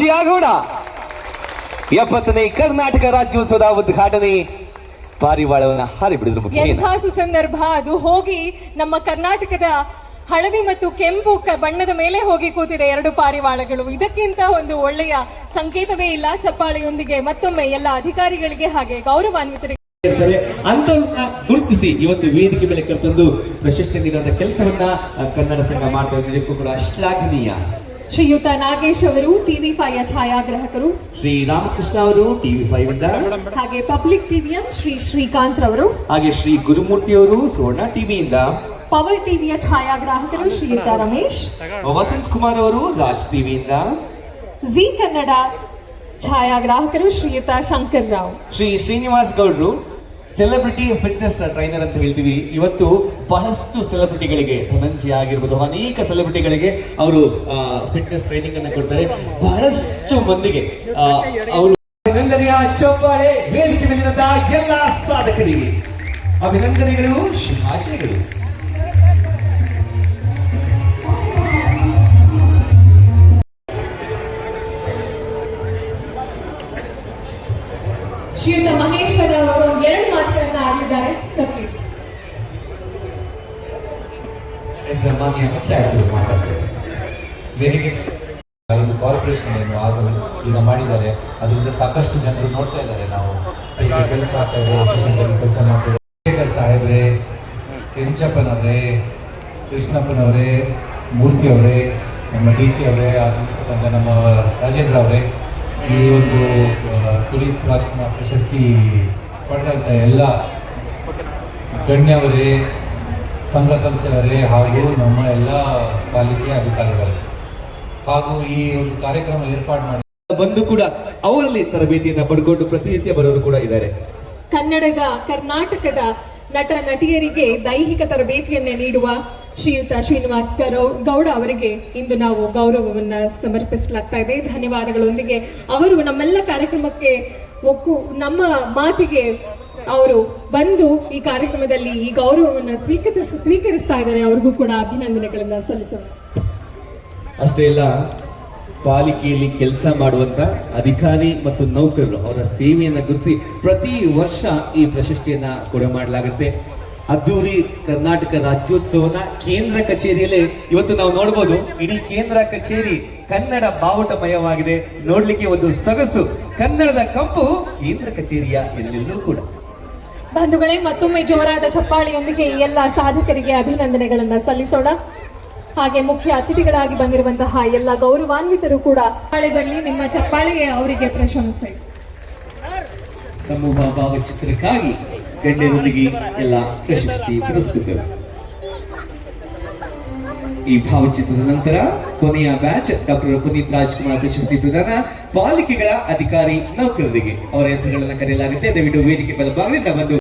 ಸಾಕ್ಷಿಯಾಗೋಣ ಎಪ್ಪತ್ತನೇ ಕರ್ನಾಟಕ ರಾಜ್ಯೋತ್ಸವದ ಉದ್ಘಾಟನೆ ಪಾರಿವಾಳವನ್ನು ಹಾರಿ ಬಿಡಿದ್ರು ಎಂಥ ಸುಸಂದರ್ಭ. ಅದು ಹೋಗಿ ನಮ್ಮ ಕರ್ನಾಟಕದ ಹಳದಿ ಮತ್ತು ಕೆಂಪು ಕ- ಬಣ್ಣದ ಮೇಲೆ ಹೋಗಿ ಕೂತಿದೆ ಎರಡು ಪಾರಿವಾಳಗಳು. ಇದಕ್ಕಿಂತ ಒಂದು ಒಳ್ಳೆಯ ಸಂಕೇತವೇ ಇಲ್ಲ. ಚಪ್ಪಾಳೆಯೊಂದಿಗೆ ಮತ್ತೊಮ್ಮೆ ಎಲ್ಲ ಅಧಿಕಾರಿಗಳಿಗೆ ಹಾಗೆ ಗೌರವಾನ್ವಿತರಿಗೆ ಅಂತವನ್ನ ಗುರುತಿಸಿ ಇವತ್ತು ವೇದಿಕೆ ಮೇಲೆ ಕರೆತಂದು ಪ್ರಶಸ್ತಿ ನೀಡುವಂತ ಕೆಲಸವನ್ನ ಕನ್ನಡ ಸಂಘ ಮಾಡ್ತಾ ಇದ್ದಕ್ಕೂ ಕೂಡ ಶ್ಲಾಘನೀಯ. ಶ್ರೀಯುತ ನಾಗೇಶ್ ಅವರು ಟಿವಿ ಫೈಯ ಛಾಯಾಗ್ರಾಹಕರು. ಶ್ರೀ ರಾಮಕೃಷ್ಣ ಅವರು ಟಿವಿ ಫೈವ್ ಇಂದ. ಹಾಗೆ ಪಬ್ಲಿಕ್ ಟಿವಿಯ ಶ್ರೀ ಶ್ರೀಕಾಂತ್ ರವರು. ಹಾಗೆ ಶ್ರೀ ಗುರುಮೂರ್ತಿ ಅವರು ಸುವರ್ಣ ಟಿವಿಯಿಂದ ಪವರ್ ಟಿವಿಯ ಛಾಯಾಗ್ರಾಹಕರು ಶ್ರೀಯುತ ರಮೇಶ್. ವಸಂತ್ ಕುಮಾರ್ ಅವರು ರಾಜ್ ಟಿವಿಯಿಂದ ಜಿ ಕನ್ನಡ ಛಾಯಾಗ್ರಾಹಕರು ಶ್ರೀಯುತ ಶಂಕರ್ ರಾವ್. ಶ್ರೀ ಶ್ರೀನಿವಾಸ್ ಗೌಡ್ರು ಸೆಲೆಬ್ರಿಟಿ ಫಿಟ್ನೆಸ್ ಟ್ರೈನರ್ ಅಂತ ಹೇಳ್ತೀವಿ. ಇವತ್ತು ಬಹಳಷ್ಟು ಸೆಲೆಬ್ರಿಟಿಗಳಿಗೆ ಧನಂಜಯ ಆಗಿರ್ಬೋದು. ಅನೇಕ ಸೆಲೆಬ್ರಿಟಿಗಳಿಗೆ ಅವರು ಫಿಟ್ನೆಸ್ ಟ್ರೈನಿಂಗ್ ಅನ್ನ ಕೊಡ್ತಾರೆ. ಬಹಳಷ್ಟು ಮಂದಿಗೆ ಅವರು ಅಭಿನಂದನೆಯ ಚಪ್ಪಾಳೆ ವೇದಿಕೆ ಮೇಲಿನಂತಹ ಎಲ್ಲ ಸಾಧಕರಿಗೆ. ಅಭಿನಂದನೆಗಳು, ಶುಭಾಶಯಗಳು. ಶ್ರೀಯುತ ಮಹೇಶ್ವರ ಅವರು ಎರಡು ಮಾತುಗಳನ್ನ ಆಡಿದ್ದಾರೆ. ಸರ್ ಪ್ಲೀಸ್ ಇದು ಕಾರ್ಪೊರೇಷನ್ ಏನು ಆಗಲು ಈಗ ಮಾಡಿದ್ದಾರೆ. ಅದರಿಂದ ಸಾಕಷ್ಟು ಜನರು ನೋಡ್ತಾ ಇದ್ದಾರೆ ನಾವು. ಕೆಲಸ ಆಗ್ತಾ ಕೆಲಸ ಮಾಡ್ತಾರೆ ಶೇಖರ್ ಸಾಹೇಬ್ರೆ, ಕೆಂಚಪ್ಪನವರೇ, ಕೃಷ್ಣಪ್ಪನವರೇ ಮೂರ್ತಿ ಅವರೇ ನಮ್ಮ ಡಿ ಸಿ ಅವರೇ ಆಗಮಿಸ್ತಕ್ಕಂಥ ನಮ್ಮ ರಾಜೇಂದ್ರ ಅವರೇ, ಈ ಒಂದು ಪುನೀತ್ ರಾಜ್ಕುಮಾರ್ ಪ್ರಶಸ್ತಿ ಪಡೆದಂಥ ಎಲ್ಲ ಗಣ್ಯವರೇ ಸಂಘ ಸಂಸ್ಥೆಯವರೇ ಹಾಗೂ ನಮ್ಮ ಎಲ್ಲ ಪಾಲಿಕೆ ಅಧಿಕಾರಿಗಳು. ಹಾಗೂ ಈ ಒಂದು ಕಾರ್ಯಕ್ರಮ ಏರ್ಪಾಡು ಮಾಡಿ ಬಂದು ಕೂಡ ಅವರಲ್ಲಿ ತರಬೇತಿಯನ್ನು ಪಡ್ಕೊಂಡು ಪ್ರತಿನಿತ್ಯ ಬರೋರು ಕೂಡ ಇದ್ದಾರೆ. ಕನ್ನಡದ ಕರ್ನಾಟಕದ ನಟ ನಟಿಯರಿಗೆ ದೈಹಿಕ ತರಬೇತಿಯನ್ನೇ ನೀಡುವ ಶ್ರೀಯುತ ಶ್ರೀನಿವಾಸ್ ಗೌಡ ಅವರಿಗೆ ಇಂದು ನಾವು ಗೌರವವನ್ನ ಸಮರ್ಪಿಸಲಾಗ್ತಾ ಇದೆ. ಧನ್ಯವಾದಗಳೊಂದಿಗೆ ಅವರು ನಮ್ಮೆಲ್ಲ ಕಾರ್ಯಕ್ರಮಕ್ಕೆ ಒಕ್ಕು ನಮ್ಮ ಮಾತಿಗೆ ಅವರು ಬಂದು ಈ ಕಾರ್ಯಕ್ರಮದಲ್ಲಿ ಈ ಗೌರವವನ್ನು ಸ್ವೀಕರಿಸ ಸ್ವೀಕರಿಸ್ತಾ ಇದ್ದಾರೆ. ಅವ್ರಿಗೂ ಕೂಡ ಅಭಿನಂದನೆಗಳನ್ನ ಸಲ್ಲಿಸೋಣ. ಅಷ್ಟೇ ಅಲ್ಲ ಪಾಲಿಕೆಯಲ್ಲಿ ಕೆಲಸ ಮಾಡುವಂತ ಅಧಿಕಾರಿ ಮತ್ತು ನೌಕರರು ಅವರ ಸೇವೆಯನ್ನ ಗುರುತಿಸಿ ಪ್ರತಿ ವರ್ಷ ಈ ಪ್ರಶಸ್ತಿಯನ್ನ ಕೊಡ ಮಾಡಲಾಗುತ್ತೆ. ಅದ್ದೂರಿ ಕರ್ನಾಟಕ ರಾಜ್ಯೋತ್ಸವದ ಕೇಂದ್ರ ಕಚೇರಿಯಲ್ಲೇ ಇವತ್ತು ನಾವು ನೋಡಬಹುದು ಇಡೀ ಕೇಂದ್ರ ಕಚೇರಿ ಕನ್ನಡ ಬಾವುಟಮಯವಾಗಿದೆ. ನೋಡ್ಲಿಕ್ಕೆ ಒಂದು ಸೊಗಸು ಕನ್ನಡದ ಕಂಪು ಕೇಂದ್ರ ಕಚೇರಿಯ ಎಲ್ಲೆಲ್ಲೂ ಕೂಡ. ಬಂಧುಗಳೇ ಮತ್ತೊಮ್ಮೆ ಜೋರಾದ ಚಪ್ಪಾಳಿಯೊಂದಿಗೆ ಈ ಎಲ್ಲ ಸಾಧಕರಿಗೆ ಅಭಿನಂದನೆಗಳನ್ನ ಸಲ್ಲಿಸೋಣ. ಹಾಗೆ ಮುಖ್ಯ ಅತಿಥಿಗಳಾಗಿ ಬಂದಿರುವಂತಹ ಎಲ್ಲ ಗೌರವಾನ್ವಿತರು ಕೂಡ ಚಪ್ಪಾಳಿ ಬರಲಿ ನಿಮ್ಮ ಚಪ್ಪಾಳಿಗೆ ಅವರಿಗೆ ಪ್ರಶಂಸೆ. ಸಮೂಹ ಭಾವಚಿತ್ರಕ್ಕಾಗಿ ಗಣ್ಯರೊಂದಿಗೆ ಎಲ್ಲ ಪ್ರಶಸ್ತಿ ಪುರಸ್ಕೃತರು. ಈ ಭಾವಚಿತ್ರದ ನಂತರ ಕೊನೆಯ ಬ್ಯಾಚ್ ಡಾಕ್ಟರ್ ಪುನೀತ್ ರಾಜ್ಕುಮಾರ್ ಪ್ರಶಸ್ತಿ ಪ್ರದಾನ ಪಾಲಿಕೆಗಳ ಅಧಿಕಾರಿ ನೌಕರರಿಗೆ. ಅವರ ಹೆಸರುಗಳನ್ನು ಕರೆಯಲಾಗುತ್ತೆ. ದಯವಿಟ್ಟು ವೇದಿಕೆ ಬಲಭಾಗದಿಂದ ಬಂದು